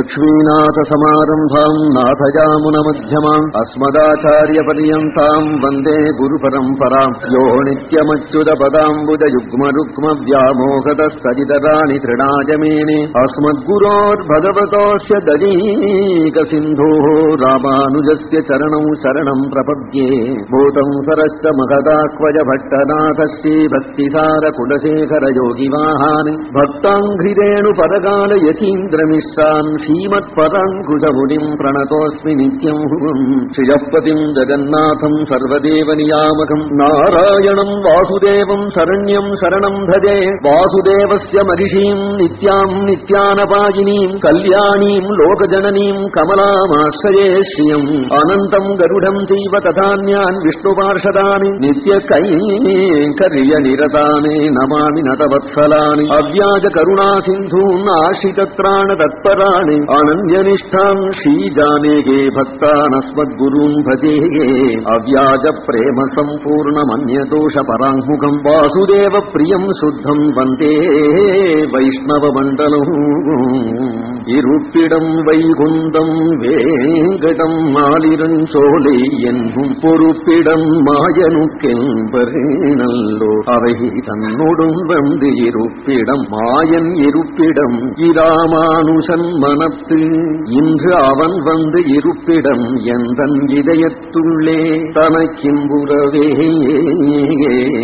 लक्ष्मीनाथसमारम्भाम् नाथजामुनमध्यमाम् अस्मदाचार्यपर्यन्ताम् वन्दे गुरुपरम्पराम् यो नित्यमच्युतपदाम्बुजयुग्मरुक्मव्यामोहतस्तदितराणि तृणाजमेने अस्मद्गुरोर्भगवतोऽस्य दलीकसिन्धोः रामानुजस्य चरणौ शरणम् प्रपद्ये भूतम् सरश्च महदाक्वज भट्टनाथ श्रीभक्तिसारकुलशेखरयोगिवाहान् भक्ताङ्घ्रिरेणुपरकाल यतीन्द्रमिश्रान् श्रीमत्पराङ्कुशमुनिम् प्रणतोऽस्मि नित्यम् हुवम् श्रियःपतिम् जगन्नाथम् सर्वदेवनियामकम् नारायणम् वासुदेवम् शरण्यम् शरणम् भजे वासुदेवस्य महिषीम् नित्याम् नित्यानपायिनीम् कल्याणीम् लोकजननीम् कमलामाश्रये श्रियम् अनन्तम् गरुडम् चैव तथान्यान् विष्णुपार्षदानि नित्यकैकर्यनिरतानि नमामि नतवत्सलानि अव्याजकरुणासिन्धून् आश्रितत्राण तत्पराणि അനന്യനിഷ്ഠാം ശ്രീജാനേകേ ഭക്താനസ്മദ്ഗുരൂൻ ഭജേകേ അവ്യാജ പ്രേമ സമ്പൂർണമന്യദോഷ പരാങ്മുഖം വാസുദേവ പ്രിയം ശുദ്ധം വന്ദേ വൈഷ്ണവമണ്ഡലം இருப்பிடம் வைகுந்தம் வேங்கடம் மாலிரஞ்சோலை என்னும் பொறுப்பிடம் மாயனுக்கென்பரே நல்லோ அவை தன்னோடும் வந்து இருப்பிடம் மாயன் இருப்பிடம் இராமானுஷன் மனத்து. இன்று அவன் வந்து இருப்பிடம் எந்தன் இதயத்துள்ளே. தனக்கிம்புறவே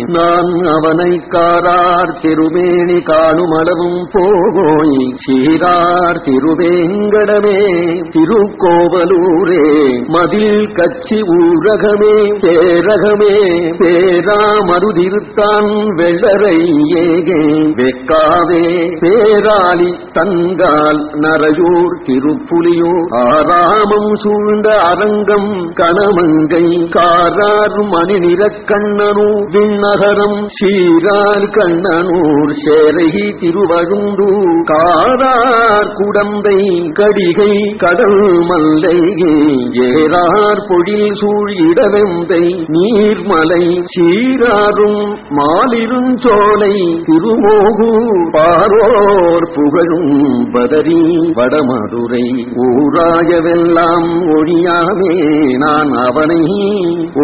நான் அவனை காரார். திருமேனி காணுமளவும் போகோய். சீரார் திருவேங்கடமே திருக்கோவலூரே மதில் கச்சி ஊரகமே பேரகமே பேராமருதிருத்தான் வெள்ளரை ஏகே. வெக்காவே பேராளி தங்கால் நரையூர் திருப்புலியூர் ஆராமம் சூழ்ந்த அரங்கம் கணமங்கை காரார் மணி நிறக்கண்ணனூர் விண்ணகரம் சீரார் கண்ணனூர் சேரகி திருவழுந்தூர் காரார் கூட குடந்தை கடிகை கடல் மல்லை ஏறார் பொழில் சூழிடவெந்தை நீர்மலை சீராரும் மாலிருஞ்சோலை திருமோகு பாரோர் புகழும் பதறி வடமதுரை ஊராயவெல்லாம் ஒழியாமே நான் அவனை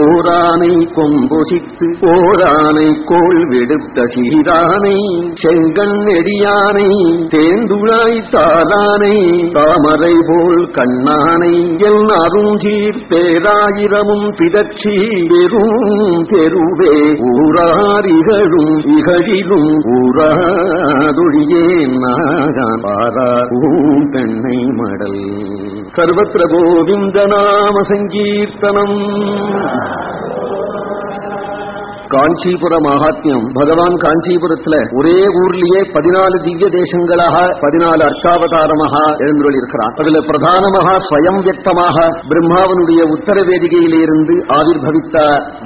ஓரானை கொம்பொசித்து ஓரானை கோள் விடுத்த சீரானை செங்கண் நெடியானை தேந்துழாய் கண்ணானை தாமரை போல் கண்ணானை என் அருஞ்சீர் பேராயிரமும் பிதற்றி பெரும் தெருவே. ஊரார் இகழிலும் ஊராதொழியே நாகான் பாரார் பெண்ணை மடல். சர்வத்திர கோவிந்த நாம சங்கீர்த்தனம். காஞ்சிபுர மகாத்மியம். பகவான் காஞ்சிபுரத்துல ஒரே ஊர்லயே பதினாலு திவ்ய தேசங்களாக பதினாலு அர்ச்சாவதாரமாக எழுந்துள்ள இருக்கிறான் அதுல பிரதானமாக ஸ்வயம் வியக்தமாக பிரம்மாவனுடைய உத்தர வேதிகையிலிருந்து ஆவிர்வவித்த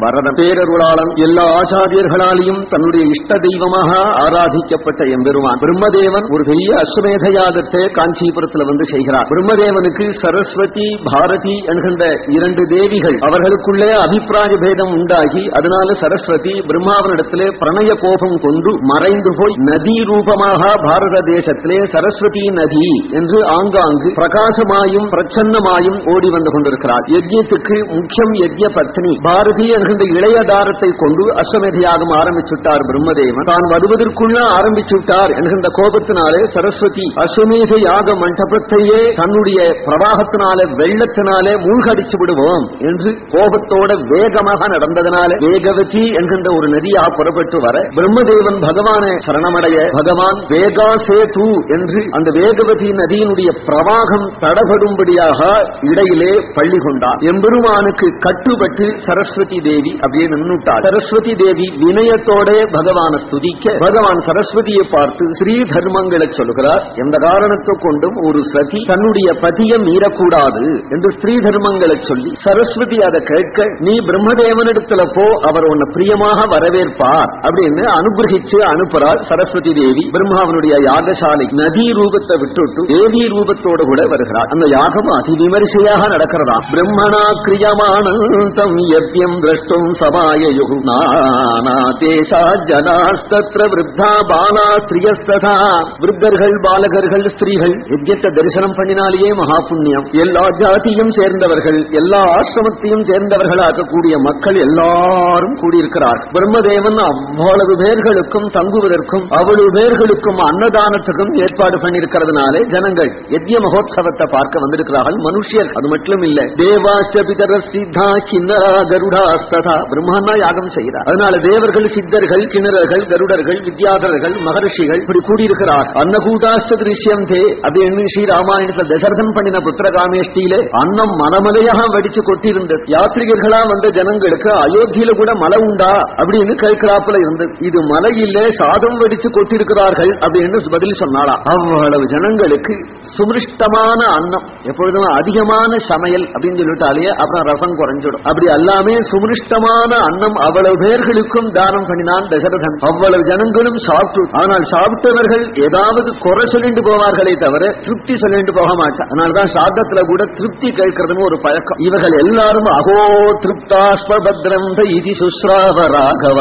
வரதன் பேரருளாளன் எல்லா ஆச்சாரியர்களாலையும் தன்னுடைய இஷ்ட தெய்வமாக ஆராதிக்கப்பட்ட எம்பெருமான். பிரம்மதேவன் ஒரு பெரிய அஸ்வமேத யாகத்தை காஞ்சிபுரத்துல வந்து செய்கிறார். பிரம்மதேவனுக்கு சரஸ்வதி பாரதி என்கின்ற இரண்டு தேவிகள் அவர்களுக்குள்ளே அபிப்பிராய பேதம் உண்டாகி அதனால சரஸ்வதி பிரம்மாவனிடத்திலே பிரணய கோபம் கொண்டு மறைந்து போய் நதி ரூபமாக பாரத தேசத்திலே சரஸ்வதி நதி என்று ஆங்காங்கு பிரகாசமாயும் பிரச்சன்னமாயும் ஓடி வந்து கொண்டிருக்கிறார் யஜ்யத்துக்கு முக்கியம் யஜ்ய பத்னி. பாரதி என்கின்ற இளையதாரத்தை கொண்டு அஸ்வமேத ஆரம்பிச்சுட்டார் பிரம்மதேவன். தான் வருவதற்குள்ள ஆரம்பிச்சுட்டார் என்கின்ற கோபத்தினாலே சரஸ்வதி அஸ்வமேத யாக மண்டபத்தையே தன்னுடைய பிரவாகத்தினாலே வெள்ளத்தினாலே மூழ்கடிச்சு விடுவோம் என்று கோபத்தோட வேகமாக நடந்ததனால வேகவதி என்கின்ற ஒரு நதியா புறப்பட்டு வர பிரம்மதேவன் பகவானை சரணமடைய பகவான் வேகா சேது என்று அந்த வேகவதி நதியினுடைய பிரவாகம் தடபடும்படியாக இடையிலே பள்ளி கொண்டார். எம்பெருமானுக்கு கட்டுப்பட்டு சரஸ்வதி தேவி அப்படியே நின்னுட்டார். சரஸ்வதி தேவி வினயத்தோட பகவான ஸ்துதிக்க பகவான் சரஸ்வதியை பார்த்து ஸ்ரீ தர்மங்களை சொல்கிறார். எந்த காரணத்தை கொண்டும் ஒரு சதி தன்னுடைய பதியை மீறக்கூடாது என்று ஸ்ரீ தர்மங்களை சொல்லி சரஸ்வதி அதை கேட்க நீ பிரம்மதேவனிடத்துல போ அவர் உன்னை பிரிய பிரியமாக வரவேற்பார் அப்படின்னு அனுகிரகிச்சு அனுப்புறாள் சரஸ்வதி தேவி. பிரம்மாவனுடைய யாகசாலை நதி ரூபத்தை விட்டுட்டு தேவி ரூபத்தோடு கூட வருகிறார். அந்த யாகம் அதிவிமரிசையாக நடக்கிறதா பிரம்மணா கிரியமானந்தம் யத்யம் திரஷ்டும் சமாயயு நானா தேசா ஜனாஸ்தத்ர விருத்தா பாலா ஸ்திரியஸ்ததா விருத்தர்கள் பாலகர்கள் ஸ்திரீகள் யஜ்யத்தை தரிசனம் பண்ணினாலேயே மகா புண்ணியம் எல்லா ஜாதியும் சேர்ந்தவர்கள் எல்லா ஆசிரமத்தையும் சேர்ந்தவர்களாக கூடிய மக்கள் எல்லாரும் கூடியிருக்க இருக்கிறார். பிரம்மதேவன் அவ்வளவு பேர்களுக்கும் தங்குவதற்கும் அவ்வளவு பேர்களுக்கும் அன்னதானத்துக்கும் ஏற்பாடு பண்ணிருக்கிறதுனாலே ஜனங்கள் யஜ்ய மகோத்சவத்தை பார்க்க வந்திருக்கிறார்கள். மனுஷியர் அது மட்டும் இல்ல தேவாசபிதர சித்தா கிண்ணரா கருடாஸ்ததா. பிரம்மாண்டா யாகம் செய்கிறார் அதனால தேவர்கள் சித்தர்கள் கிணறர்கள் கருடர்கள் வித்யாதரர்கள் மகர்ஷிகள் இப்படி கூடியிருக்கிறார். அன்னகூட்டாஷ்ட திருஷ்யம் தே. அப்படின்னு ஸ்ரீ ராமாயணத்தில் தசரதன் பண்ணின புத்திர காமேஷ்டியிலே அன்னம் மனமலையாக வடிச்சு கொட்டியிருந்தது. யாத்ரிகர்களா வந்த ஜனங்களுக்கு அயோத்தியில கூட மலை உண்டா அப்படின்னு கேட்கிறாப்புல இருந்தது இது மலை சாதம் வெடிச்சு கொட்டிருக்கிறார்கள் அப்படின்னு பதில் சொன்னாளா? அவ்வளவு ஜனங்களுக்கு சுமிருஷ்டமான அன்னம் எப்பொழுதும் அதிகமான சமையல் அப்படின்னு சொல்லிட்டாலே அப்புறம் ரசம் குறைஞ்சிடும். அப்படி எல்லாமே சுமிருஷ்டமான அன்னம் அவ்வளவு பேர்களுக்கும் தானம் பண்ணினான் தசரதன். அவ்வளவு ஜனங்களும் சாப்பிட்டு ஆனால் சாப்பிட்டவர்கள் ஏதாவது குறை சொல்லிட்டு போவார்களே தவிர திருப்தி சொல்லிட்டு போக மாட்டார் அதனாலதான் சாதத்துல கூட திருப்தி கேட்கறதுன்னு ஒரு பழக்கம். இவர்கள் எல்லாரும் அகோ திருப்தாஸ்வபத்ரம் இதி சுஸ்ராவ ராகவ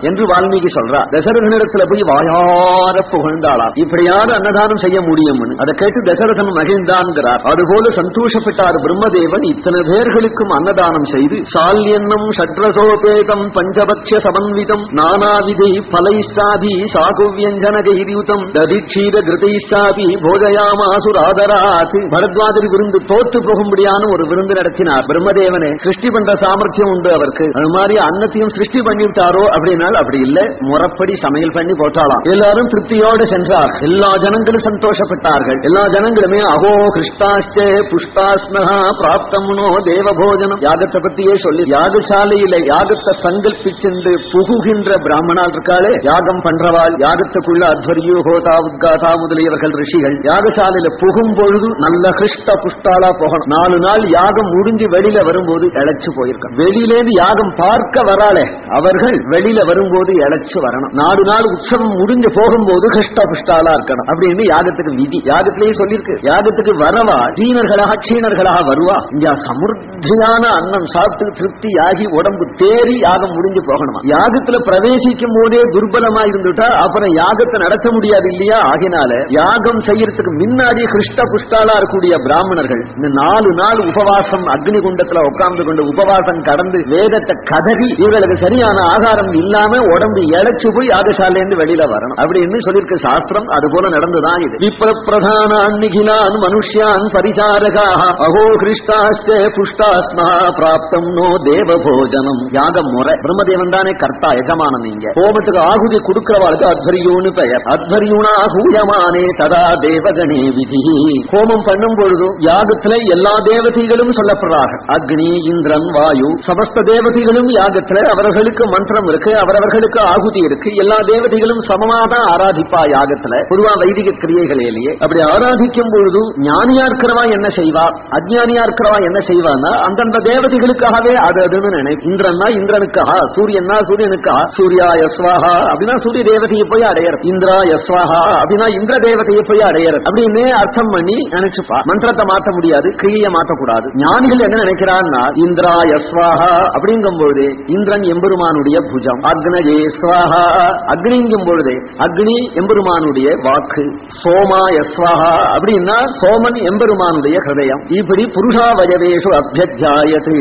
என்று வால்மீகி சொல்றா. தசரதனிடத்துல போய் வாயார புகழ்ந்தாளாம். இப்படியான அன்னதானம் செய்ய முடியும் அதை கேட்டு தசரதன் மகிழ்ந்தான்கிறார். அதுபோல சந்தோஷப்பட்டார் பிரம்மதேவன். இத்தனை பேர்களுக்கும் அன்னதானம் செய்து சால்யன்னம் ஷட்ரசோபேதம் பஞ்சபக்ஷ சமன்விதம் நானாவிதை பலைசாபி சாகுவியஞ்சன கைரியுதம் ததிக்ஷீர கிருதைசாபி போஜயாமாசுராதராத் பரத்வாதிரி விருந்து தோத்து போகும்படியான ஒரு விருந்து நடத்தினார். பிரம்மதேவனே சிருஷ்டி பண்ற சாமர்த்தியம் உண்டு அவருக்கு. அது மாதிரி அன்னத்தையும் சிருஷ்டி பண்ணிவிட்டாரோ அப்படின்னால் அப்படி இல்ல. முறப்படி சமையல் பண்ணி போட்டாலாம். எல்லாரும் திருப்தியோடு சென்றார். எல்லா ஜனங்களும் சந்தோஷப்பட்டார்கள். எல்லா ஜனங்களுமே அகோ கிருஷ்டாஸ்டே புஷ்டாஸ்மகா பிராப்தம்னோ தேவ போஜனம் யாகத்தை பத்தியே சொல்லி யாகசாலையில யாகத்தை சங்கல்பிச்சென்று புகுகின்ற பிராமணால் இருக்காளே யாகம் பண்றவாள் யாகத்துக்குள்ள அத்வரியோ ஹோதா உத்காதா முதலியவர்கள் ரிஷிகள் யாகசாலையில புகும் பொழுது நல்ல கிருஷ்ட புஷ்டாலா போகணும். நாலு நாள் யாகம் முடிஞ்சு வெளியில வரும்போது இழைச்சு போயிருக்க வெளியிலேந்து யாகம் பார்க்க வராளே அவர்கள் வெளியில வரும்போது இழைச்சு வரணும். நாலு நாள் உற்சவம் முடிஞ்சு போகும்போது கிருஷ்ட புஷ்டாலா இருக்கணும். அப்படின்னு யாகத்துக்கு விதி. யாகத்திலேயே சொல்லியிருக்கு. யாகத்துக்கு வரவா தீனர்களாக க்ஷீணர்களாக வருவா? இங்க சமுர்த்தியான அன்னம் சாப்பிட்டு திருப்தி ஆகி உடம்பு தேறி யாகம் முடிஞ்சு போகணுமா? யாகத்துல பிரவேசிக்கும் போதே துர்பலமா இருந்துட்டா அப்புறம் யாகத்தை நடத்த முடியாது இல்லையா? ஆகினால யாகம் செய்யறதுக்கு முன்னாடி கிருஷ்ட புஷ்டாலா இருக்கக்கூடிய பிராமணர்கள் இந்த நாலு நாள் உபவாசம் அக்னி குண்டத்துல உட்கார்ந்து கொண்டு உபவாசம் கடந்து வேதத்தை கதறி இவர்களுக்கு சரி சரியான ஆகாரம் இல்லாம உடம்பு இழைச்சு போய் யாகசாலையிலிருந்து வெளியில வரணும். அப்படின்னு சொல்லியிருக்க சாஸ்திரம். அது போல நடந்துதான் இது. விப்ர பிரதான நிகிலான் மனுஷியான் பரிசாரகாக அகோ கிருஷ்டாஸ்டே புஷ்டாஸ்மா பிராப்தம் நோ தேவ போஜனம் யாகம் முறை. பிரம்மதேவன் தானே கர்த்தா எஜமானன் நீங்க ஹோமத்துக்கு ஆகுதி கொடுக்கிறவாளுக்கு அத்வரியூன்னு பெயர். அத்வரியூனா ஹூயமானே ததா தேவகணே விதி. ஹோமம் பண்ணும் பொழுதும் யாகத்துல எல்லா தேவதைகளும் சொல்லப்படுறார்கள். அக்னி இந்திரன் வாயு சமஸ்த தேவதைகளும் யாகத்துல அவர்கள் அவரவர்களுக்கு மந்திரம் இருக்கு அவரவர்களுக்கு ஆகுதி இருக்கு. எல்லா தேவதைகளும் சமமா தான் ஆராதிப்பா யாகத்துல பொதுவா வைதிக கிரியைகளிலேயே. அப்படி ஆராதிக்கும் பொழுது ஞானியா இருக்கிறவா என்ன செய்வா? அஜ்ஞானியா இருக்கிறவா என்ன செய்வான்னா அந்தந்த தேவதைகளுக்காகவே அது அதுன்னு நினை இந்திரன்னா இந்திரனுக்காக சூரியன்னா சூரியனுக்காக சூர்யா யஸ்வாஹா அப்படின்னா சூரிய தேவதையை போய் அடையறது. இந்திரா யஸ்வாஹா அப்படின்னா இந்திர தேவதையை போய் அடையறது. அப்படின்னு அர்த்தம் பண்ணி நினைச்சுப்பா. மந்திரத்தை மாத்த முடியாது கிரியை மாத்தக்கூடாது ஞானிகள் என்ன நினைக்கிறான்னா இந்திரா யஸ்வாஹா அப்படிங்கும் பொழுது இந்திரன் எம்பெருமானுடைய புஜம். அக்னஜே ஸ்வாஹா. அக்னிங்கும் பொழுது அக்னி எம்பெருமானுடைய வாக்கு. சோமா யஸ்வாஹா அப்படின்னா சோமன் எம்பெருமானுடைய ஹிருதயம் இப்படி புருஷா வயவேஷு அபியத்தியாயது.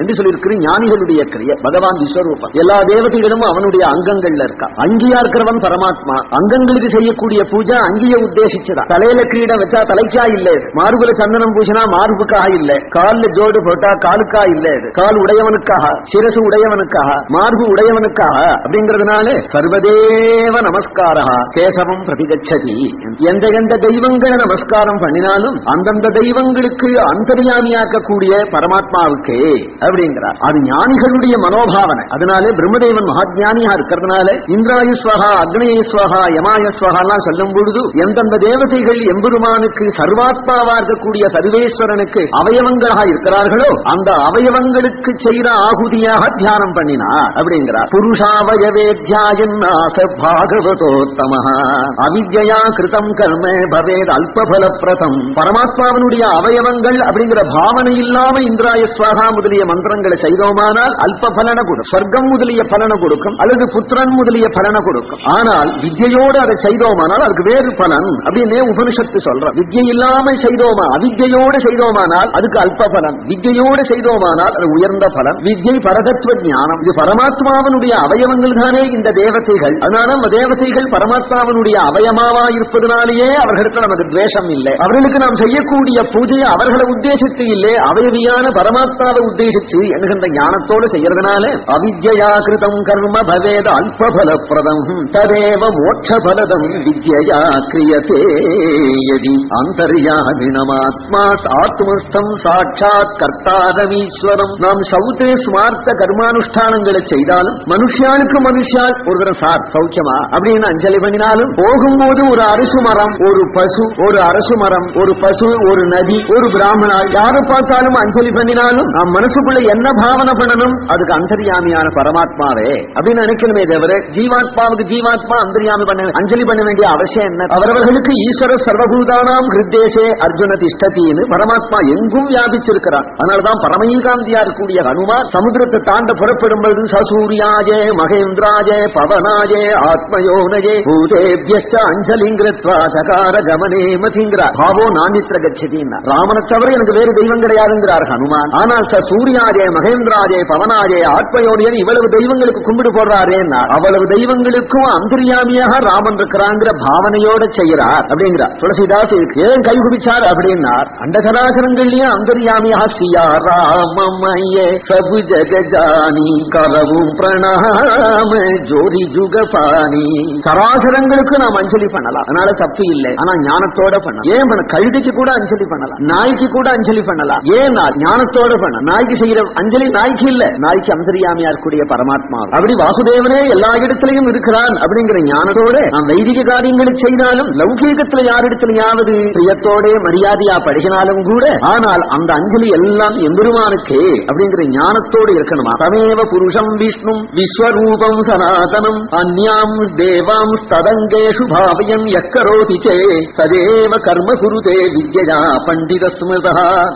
என்று சொல்லியிருக்கிற ஞானிகளுடைய கிரிய பகவான் விஸ்வரூபம். எல்லா தேவதைகளும் அவனுடைய அங்கங்கள்ல இருக்கா. அங்கியா இருக்கிறவன் பரமாத்மா. அங்கங்களுக்கு செய்யக்கூடிய பூஜை அங்கிய உத்தேசிச்சதா. தலையில கிரீடம் வச்சா தலைக்கா இல்ல மார்புல சந்தனம் பூசினா மார்புக்காக இல்ல. காலில் ஜோடு போட்டா காலுக்கா இல்ல கால் உடையவனுக்காக சிரசு உடையவனுக்காக மார்பு உடையவனுக்காக அப்படிங்கறதுனால சர்வதேவ நமஸ்காரா கேசவம் பிரதிகச்சதி. எந்த எந்த தெய்வங்களை நமஸ்காரம் பண்ணினாலும் அந்தந்த தெய்வங்களுக்கு அந்தர்யாமியாக்கக்கூடிய பரமா பரமாத்மாவுக்கு அப்படிங்கிறார். அது ஞானிகளுடைய மனோபாவனை. அதனாலே பிரம்மதேவன் மகாஜானியா இருக்கிறதுனால இந்திராயுஸ்வகா அக்னேயஸ்வகா யமாயஸ்வகாலாம் சொல்லும் பொழுது எந்தெந்த தேவதைகள் எம்பெருமானுக்கு சர்வாத்மாவா இருக்கக்கூடிய சர்வேஸ்வரனுக்கு அவயவங்களாக இருக்கிறார்களோ அந்த அவயவங்களுக்கு செய்த ஆகுதியாக தியானம் பண்ணினார். அப்படிங்கிறார். புருஷாவயவே தியாயன்னாச பாகவதோத்தம அவித்யா கிருதம் கர்ம பவேத் அல்பபலப்பிரதம் பரமாத்மாவனுடைய அவயவங்கள் அப்படிங்கிற பாவனை இல்லாம இந்திராய சுவாகா முதலிய மந்திரங்களை செய்தோமானால் அல்ப பலனை கொடுக்கும். சொர்க்கம் முதலிய பலனை கொடுக்கும். அல்லது புத்திரன் முதலிய பலனை கொடுக்கும். ஆனால் வித்யோடு அதை செய்தோமானால் அதுக்கு வேறு பலன் அப்படின்னே உபனிஷத்து சொல்ற. வித்யை இல்லாம செய்தோமா அவித்யோடு செய்தோமானால் அதுக்கு அல்ப பலன் வித்யோடு செய்தோமானால் அது உயர்ந்த பலன். வித்யை பரதத்துவ ஞானம். இது பரமாத்மாவனுடைய அவயவங்கள் தானே இந்த தேவதைகள். அதனால நம்ம தேவதைகள் பரமாத்மாவனுடைய அவயமாவா இருப்பதனாலேயே அவர்களுக்கு நமக்கு துவேஷம் இல்லை. அவர்களுக்கு நாம் செய்யக்கூடிய பூஜை அவர்களை உத்தேசித்து இல்லை. அவயவியான பரமாத்மாவை உத்தேசித்து என்கின்ற ஞானத்தோடு செய்யறதுனால அவித்யா கிருதம் கர்ம பவேத அல்பபலப்பிரதம் ததேவ மோட்ச பலதம் வித்யா கிரியதே யதி. அந்தர்யாமினமாத்மா ஆத்மஸ்தம் சாட்சாத் கர்த்தாரமீஸ்வரம். நாம் சௌத்தே சுமார்த்த கர்மானுஷ்டானங்களை செய்தாலும் மனுஷியானுக்கு மனுஷியால் ஒரு தரம் சார் சௌக்கியமா? அப்படின்னு அஞ்சலி பண்ணினாலும் போகும்போது ஒரு அரசு மரம் ஒரு பசு ஒரு அரசு மரம் ஒரு பசு ஒரு நதி ஒரு பிராமணா யாரு பார்த்தாலும் அஞ்சலி பண்ணினாலும் நம் மனசுக்குள்ள என்ன பாவனை பண்ணணும்? அதுக்கு அந்தரியாமியான பரமாத்மாவே. அப்படின்னு நினைக்கணுமே தவிர ஜீவாத்மாவுக்கு ஜீவாத்மா அந்தரியாமி பண்ண அஞ்சலி பண்ண வேண்டிய அவசியம் என்ன? அவரவர்களுக்கு ஈஸ்வர சர்வபூதானாம் ஹிருத்தேசே அர்ஜுன திஷ்டத்தின்னு பரமாத்மா எங்கும் வியாபிச்சிருக்கிறார். அதனாலதான் பரமஈகாந்தியா இருக்கக்கூடிய ஹனுமான் சமுதிரத்தை தாண்ட புறப்படும் பொழுது சூரியாஜே மகேந்திராஜே பவனாஜே ஆத்மயோனஜே பூதேபியச்ச அஞ்சலிங்கிருத்வா சகார கமனே மதிங்கிறார் பாவோ நானித்திர கச்சதின்னா. ராமனை தவிர எனக்கு வேறு தெய்வம் கிடையாதுங்கிறார் ஹனுமான். ஆனால் ச சூர்யாஜே மகேந்திராஜே பவனாஜே ஆத்மயோனியன் இவ்வளவு தெய்வங்களுக்கு கும்பிடு போடுறாரேன்னா அவ்வளவு தெய்வங்களுக்கும் அந்தரியாமியாக ராமன் இருக்கிறாங்கிற பாவனையோட செய்கிறார் அப்படிங்கிறார். துளசிதாஸ் இதுக்கு ஏன் கை குடிச்சார் அப்படின்னார். அண்ட சராசரங்கள்லயும் அந்தரியாமியாக சியா ராமமயே சபு ஜகஜானி பிரணவும் பிரணாம ஜோதி ஜுகபாணி. சராசரங்களுக்கு நாம் அஞ்சலி பண்ணலாம். அதனால தப்பு இல்லை. ஆனா ஞானத்தோட பண்ணலாம். ஏன் பண்ண கழுதைக்கு கூட அஞ்சலி பண்ணலாம். நாய்க்கு கூட அஞ்சலி பண்ணலாம். ஏன் நான் ஞானத்தோட பண்ண நாய்க்கு செய்யற அஞ்சலி நாய்க்கு இல்ல. நாய்க்கு அந்தரியாமையா இருக்கக்கூடிய பரமாத்மா அப்படி வாசுதேவனே எல்லா இடத்திலையும் இருக்கிறான் அப்படிங்கிற ஞானத்தோட நாம் வைதிக காரியங்களை செய்தாலும் லௌகீகத்துல யாரிடத்திலையாவது பிரியத்தோட மரியாதையா பழகினாலும் கூட ஆனால் அந்த அஞ்சலி எல்லாம் எம்பெருமானுக்கே அப்படிங்கிற ஞானத்தோடு இருக்கணுமா? தமேவ புருஷம் விஷ்ணும் விஸ்வரூபம் சனாதனம் அந்யாம் தேவாம் ததங்கேஷு பாவயம் எக்கரோதி சே சதேவ கர்ம குருதே வித்யா பண்டித ஸ்மிருதா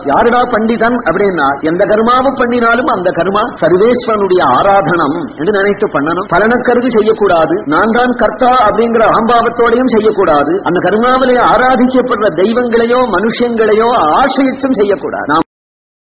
யாருடா பண்டிதன் அப்படின்னா எந்த கர்மாவும் பண்ணினாலும் அந்த கர்மா சர்வேஸ்வரனுடைய ஆராதனம் என்று நினைத்து பண்ணணும் பலனக்கருது செய்யக்கூடாது நான் தான் கர்த்தா அப்படிங்கிற அகம்பாவத்தோடையும் செய்யக்கூடாது அந்த கர்மாவிலே ஆராதிக்கப்படுற தெய்வங்களையோ மனுஷங்களையோ ஆசிரியச்சும் செய்யக்கூடாது